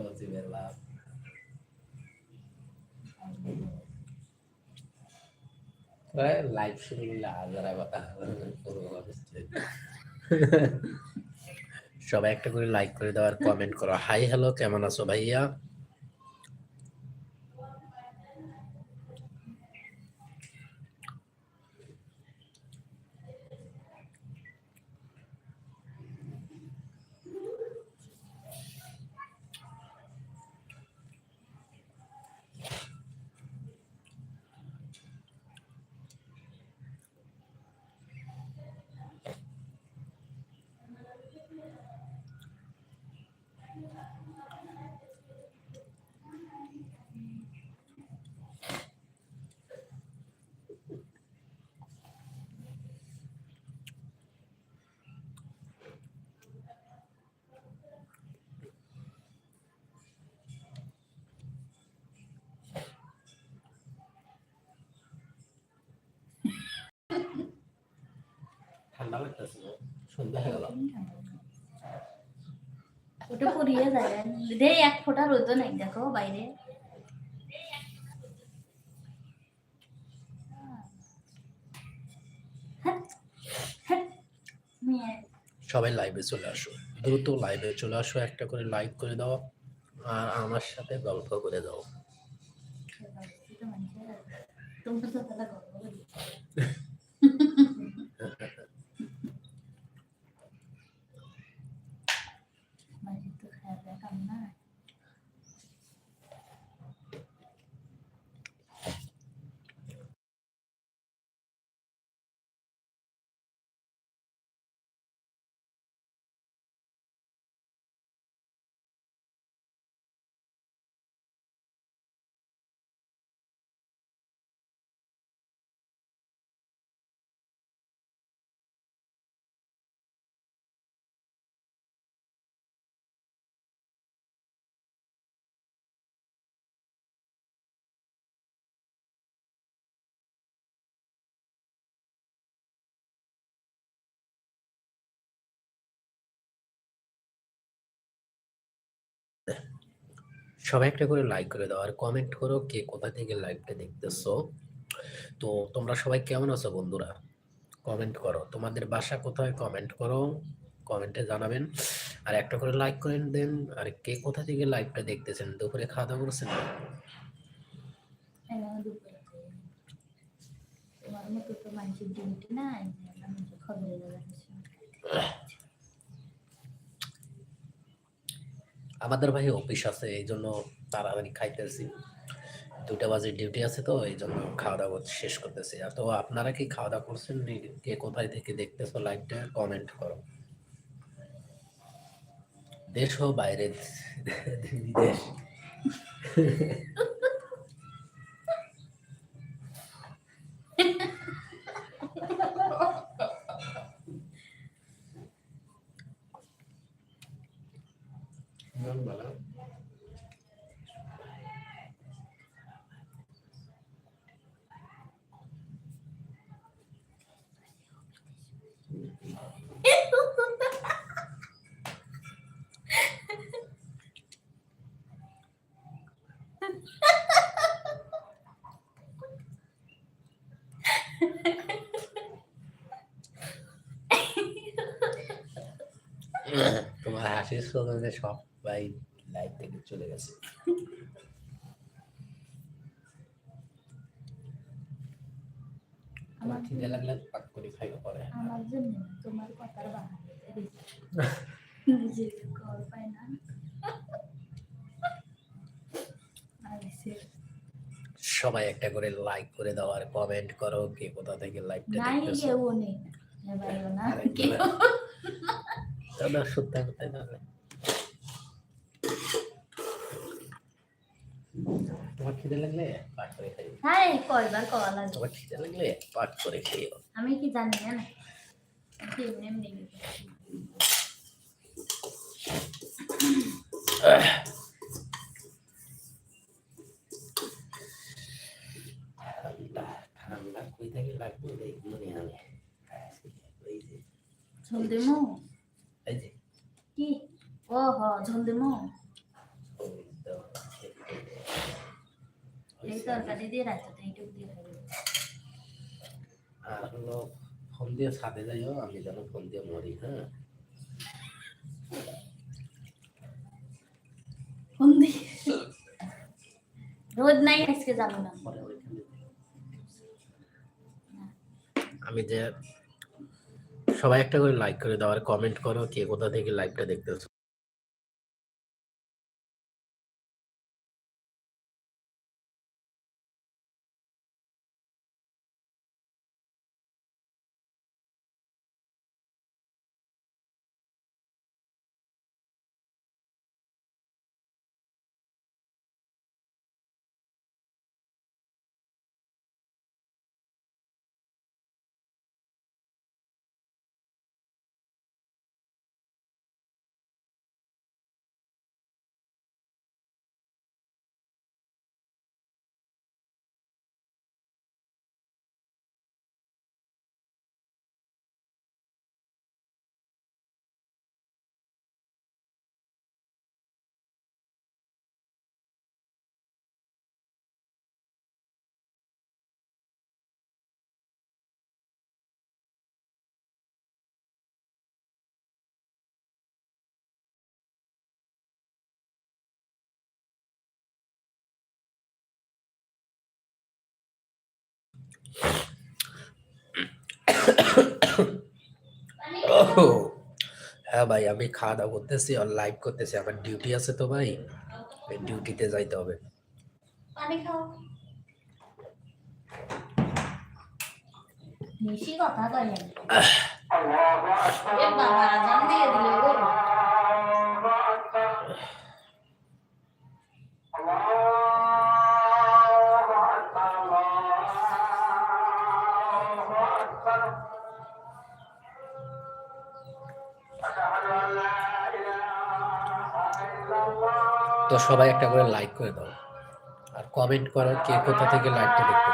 সজীবের বাপ লাইভ শুরু করলে হাজারা কথা। সবাই একটা করে লাইক করে দেওয়ার আর কমেন্ট করো হাই হ্যালো কেমন আছো ভাইয়া ঠান্ডা লাগতেছে সন্ধ্যা হয়ে গেল। ওটা পুড়িয়ে যায়। রে এক ফোঁটা রোদও নাই দেখো বাইরে। মেয়ে। সবাই লাইভে চলে আসো। দ্রুত লাইভে চলে আসো একটা করে লাইক করে দাও আর আমার সাথে গল্প করে দাও। সবাই একটা করে লাইক করে দাও আর কমেন্ট করো কে কোথা থেকে লাইভটা দেখতেছো। তো তোমরা সবাই কেমন আছো বন্ধুরা? কমেন্ট করো। তোমাদের বাসা কোথায় কমেন্ট করো কমেন্টে জানাবেন। আর একটা করে লাইক করে দেন। আর কে কোথা থেকে লাইভটা দেখতেছেন? দুপুরে খাওয়া দাওয়া করছেন? তো মানুষের না আমাদের ভাই অফিস আছে এই জন্য তাড়াতাড়ি খাইতেছি। দুটা বাজে ডিউটি আছে তো এই জন্য খাওয়া দাওয়া শেষ করতেছি। আর তো আপনারা কি খাওয়া দাওয়া করছেন কে কোথায় থেকে দেখতেছো লাইভটা কমেন্ট করো। দেশ ও বাইরে বিদেশ তোমার হাসির স্লোগানে সবাই লাইভ থেকে চলে গেছে। আমার খিদে লাগলে পাক করে খাইও পরে। আমার জন্য তোমার কথার বাহানা। পায় না সবাই একটা করে লাইক করে দাও আর কমেন্ট করো কে কোথা থেকে লাইভটা নাই দেখতেছো। কেউ নেই। না সত্যি কোথায় তাহলে তোমার খিদে লাগলে পাক করে খাইও। হ্যাঁ কয়বার কওয়া লাগে তোমার খিদে লাগলে পাক করে খাইও। আমি কি জানি না কি এমনি এমনি ঠান্ডা কই থেকে লাগবে? দেখব নি আমি ঝোল দিমু কি? ও হ ঝোল ওই তো, এই তরকারি দিয়ে রাখতে এইটুকু দিয়ে খাব আর হলো ফোন দিয়ে ছাদে যাইও আমি যেন ফোন দিয়ে মরি হ্যাঁ। ফোন দিয়ে? রোদ নাই আজকে যাব না। আমি যে সবাই একটা করে লাইক করে দাও আর কমেন্ট করো কে কোথা থেকে লাইভটা দেখতেছো। হ্যাঁ ভাই আমি খাওয়া দাওয়া করতেছি আর লাইভ করতেছি। আমার ডিউটি আছে তো ভাই ডিউটিতে যাইতে হবে। পানি খাও। বেশি কথা কই বাবা আজান দিয়ে দিল তো সবাই একটা করে লাইক করে দাও। আর কমেন্ট করো কে কোথা থেকে লাইকটা দেখতেছো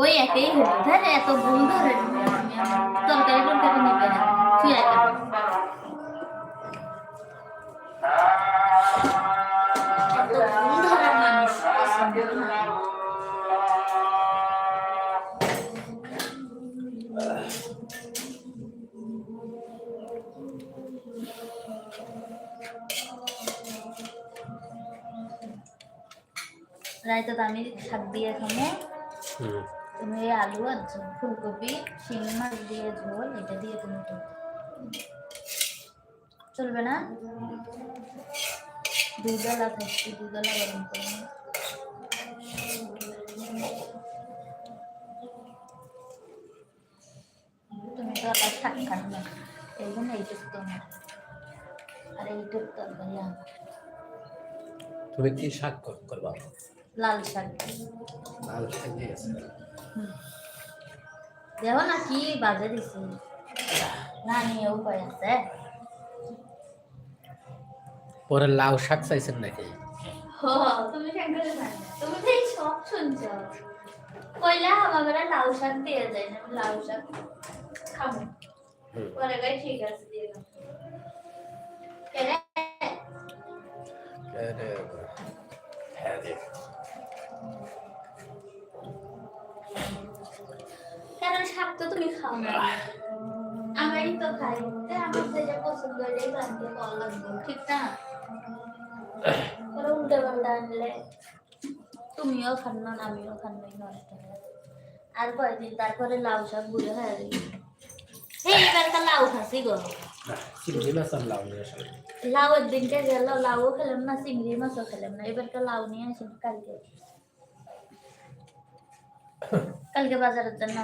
ওই একই হলো। ধর এত ধরে তরকারি টরকারি নিবে না? তুই পছন্দ রাইতে আমি শাক খাব। হুম। তুমি আলু আর ফুলকপি শিঙি মাছ দিয়ে ঝোল এটা দিয়ে তুমি চলবে না? দুধওয়ালা খাচ্ছি দুধওয়ালা গরম করে তুমি তো আবার না এই জন্য এইটুকু তোমার আর এইটুকু তরকারি আমার তুমি কি শাক কর- করবা? লাল শাক। লাল শাক দিয়ে দেখো না কি বাজে দিছে। না নিয়ে উপায় আছে। পরে লাউ শাক চাইছেন নাকি? তুমি তুমি তো এই সব শুনছ। কইলা আমার লাউ শাক দিয়ে যায় না লাউ শাক খাব পরে গাই ঠিক আছে দিয়ে দাও। কেরে? আরে, হ্যাঁ। শাক তো তুমি খাও। না। আমি তো খাই। আমার যেটা পছন্দ এটাই তো আনতে কল লাগবে ঠিক না? পরে উল্টে পাল্টা আনলে। তুমিও খান না আমিও খান নাই নষ্ট আর কয়েকদিন তারপরে লাউ শাক বুড়ে হয়ে এই এবারকার লাউ খাসি গো। চিংড়ি মাছ আর লাউ নিয়ে আসলে। লাউয়ের দিনটা গেল লাউও খেলাম না চিংড়ি মাছও খেলাম না। এবারকার লাউ নিয়ে আসি কালকে। কালকে বাজারের জন্য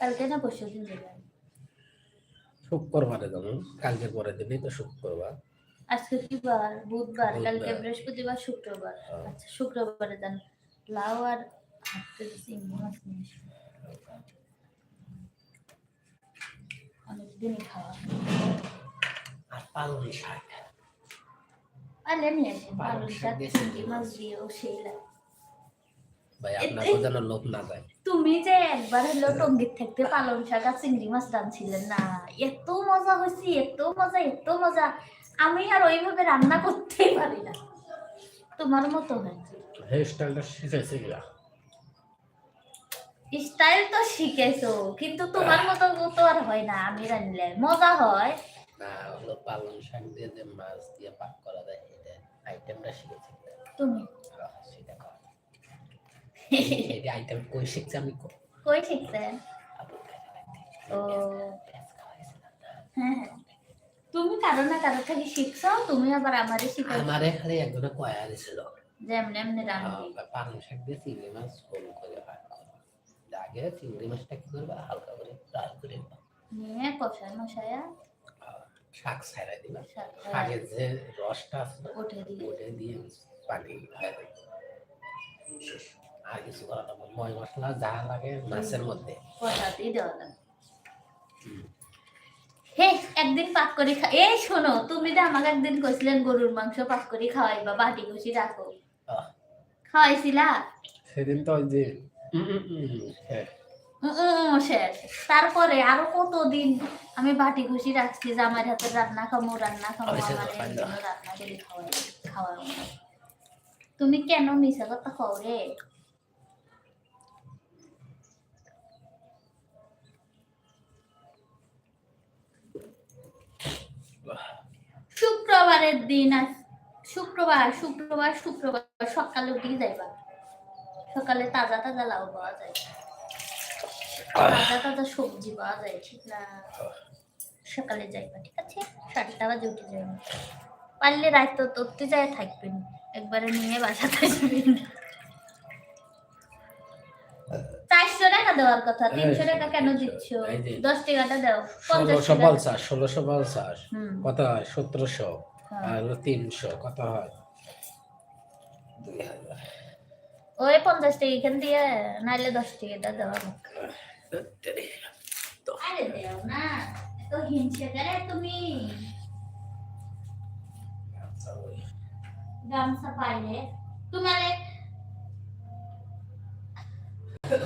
কালকে না পরশু দিন যাবেন শুক্রবারে যাব। কালকের পরের দিনই তো শুক্রবার। আজকে কি বার? বুধবার কালকে বৃহস্পতিবার শুক্রবার। হ্যাঁ। আচ্ছা শুক্রবারে যান। লাউ আর হাফ চিংড়ি মাছ নিয়ে অনেকদিনই খাওয়া আর পালং শাক। পারলে নিয়ে আসি। পালং শাক চিংড়ি মাছ দিয়েও সেই লাগে ভাই আপনাকে যেন লোভ না যায় তুমি যে একবার হলো টঙ্গির থাকতে পালং শাক আর চিংড়ি মাছ রাঁধছিলেন না এত মজা হয়েছে এত মজা এত মজা। আমি আর ওইভাবে রান্না করতেই পারি না। তোমার মতো হয়। হেয়ার স্টাইলটা শিখেছে গিয়া স্টাইল তো শিখেছো কিন্তু তোমার মতো তো আর হয় না আমি রান্নলে মজা হয়। না হলো পালং শাক দিয়ে যে মাছ দিয়ে পাক করা যায় এটা আইটেমটা শিখেছি। তুমি? আইটেম কই শিখছি আমি কই? কাছে ও। হ্যাঁ হ্যাঁ। তুমি কারও না কারও থেকে শিখছো? তুমি আবার আমারে শিখাইছো আমারে খালি একজনে কয়া দিছিল। যে এমনি রান্নি পালং শাক দিয়ে চিংড়ি মাছ গোল করে আগে চিংড়ি মাছটা কি করবা? হালকা করে লাল করে। নিয়ে কষায় মশায়া। শাক ছাড়াই দিবা। শাক শাকের যে রসটা আছে উঠে দিয়ে। ওটা দিয়ে পানি। শেষ। আর কিছু করা না। ময় মশলা যা লাগে মাছের মধ্যে কষাতেই দেওয়া লাগে হে একদিন পাক করে খা এই শোনো তুমি যে আমাকে একদিন কইছিলেন গরুর মাংস পাক করে খাওয়াইবা বাটি রাখো। খাওয়াইছিলা? সেদিন তো ওই যে হ্যাঁ। শেষ তারপরে আরও কতদিন আমি বাটি খুশি রাখছি যে আমার হাতে রান্না খামো রান্না খামো রান্না করে খাওয়াই খাওয়াবো তুমি কেন মিশা কথা খাও রে? শুক্রবারের দিন আস শুক্রবার শুক্রবার শুক্রবার সকালে উঠে যাইবা। সকালে তাজা তাজা লাউ পাওয়া যায়। তাজা তাজা সবজি পাওয়া যায় ঠিক না? সকালে যাইবা ঠিক আছে? সাতটা বাজে উঠে যাইবা। পারলে রাত তো তত্তে যায় থাকবেন একবারে নিয়ে বাসা আসবেন চারশো টাকা দেওয়ার কথা তিনশো টাকা কেন দিচ্ছ? দশ টাকাটা দাও পঞ্চাশ ষোলোশো টাকা। পঞ্চাশ ষোলোশো হুম। কত হয়? সতেরোশো। আর হলো তিনশো কত হয়? দুই হাজার। ওই পঞ্চাশ টাকা এখান দিয়ে নাইলে দশ টাকাটা দেওয়া। আরে দেও না তো হিংসে করে তুমি। গামছা পাইলে তোমার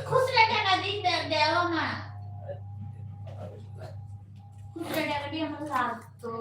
খুচরা টাকা দিতে দেও না। খুচরা টাকা দিয়ে আমার লাগতো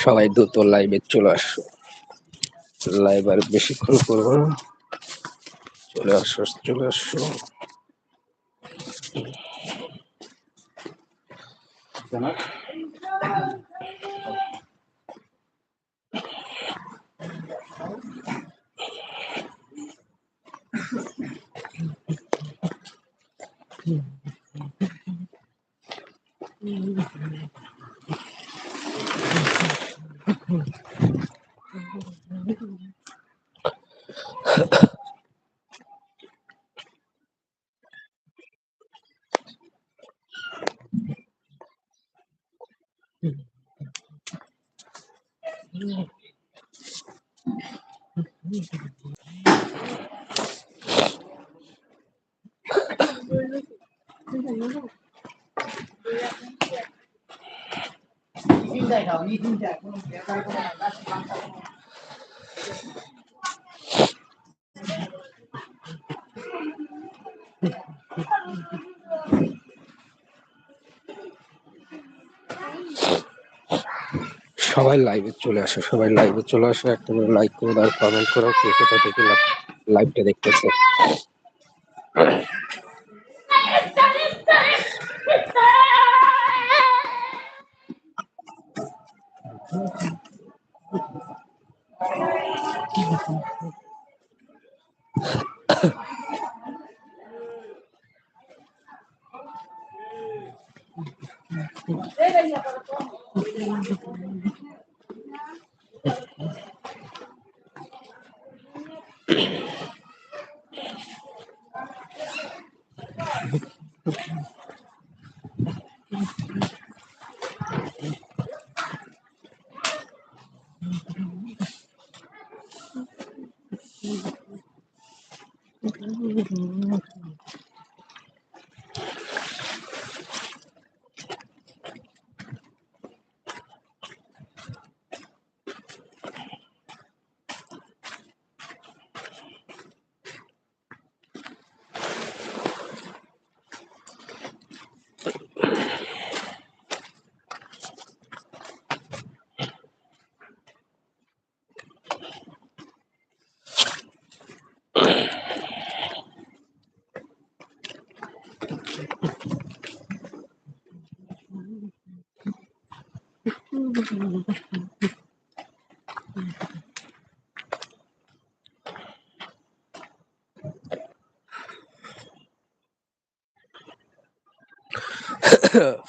সবাই দ্রুত লাইভে চলে আসো। লাইভ আর বেশিক্ষণ করব না। চলে আসো চলে আসো। সবাই লাইভে চলে আসো, সবাই লাইভে চলে আসো, একটা লাইক করে দাও কমেন্ট করো কে কোথা থেকে লাইভটা দেখতেছো।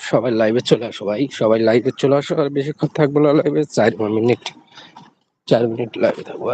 সবাই লাইভে চলে আসো ভাই। সবাই লাইভে চলে আসো আর বেশিক্ষণ থাকব না লাইভে চার মিনিট চার মিনিট লাইভে থাকব।